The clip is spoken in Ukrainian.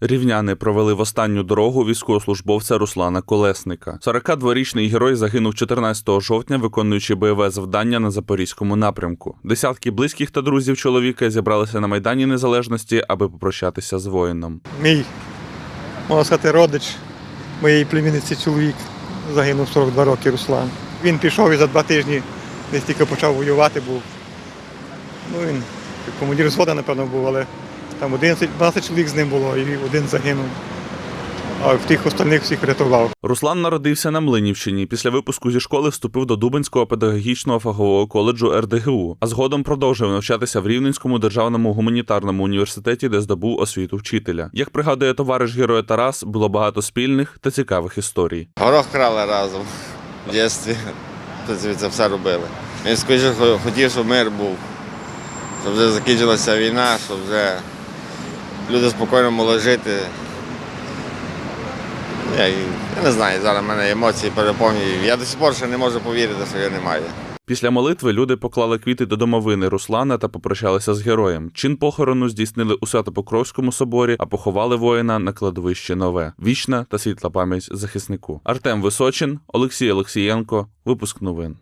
Рівняни провели в останню дорогу військовослужбовця Руслана Колесника. 42-річний герой загинув 14 жовтня, виконуючи бойове завдання на запорізькому напрямку. Десятки близьких та друзів чоловіка зібралися на майдані Незалежності, аби попрощатися з воїном. Мій, можна сказати, родич моєї племінниці чоловік загинув 42 роки Руслан. Він пішов і за два тижні десь тільки почав воювати був. Ну, він командир взвода, напевно, був, але там 11, 12 чоловік з ним було, і один загинув. А в тих остальних всіх врятував. Руслан народився на Млинівщині. Після випуску зі школи вступив до Дубенського педагогічного фахового коледжу РДГУ, а згодом продовжив навчатися в Рівненському державному гуманітарному університеті, де здобув освіту вчителя. Як пригадує товариш героя Тарас, було багато спільних та цікавих історій. Горох крали разом в дитинстві. Це все робили. Він хо- хотів, щоб мир був, щоб вже закінчилася війна, щоб вже люди спокійно могли жити. Я, я не знаю, зараз в мене емоції переповнюють. Я до сих пор ще не можу повірити, що його немає. Після молитви люди поклали квіти до домовини Руслана та попрощалися з героєм. Чин похорону здійснили у Свято-Покровському соборі, а поховали воїна на кладовище нове. Вічна та світла пам'ять захиснику. Артем Височин, Олексій Олексієнко. Випуск новин.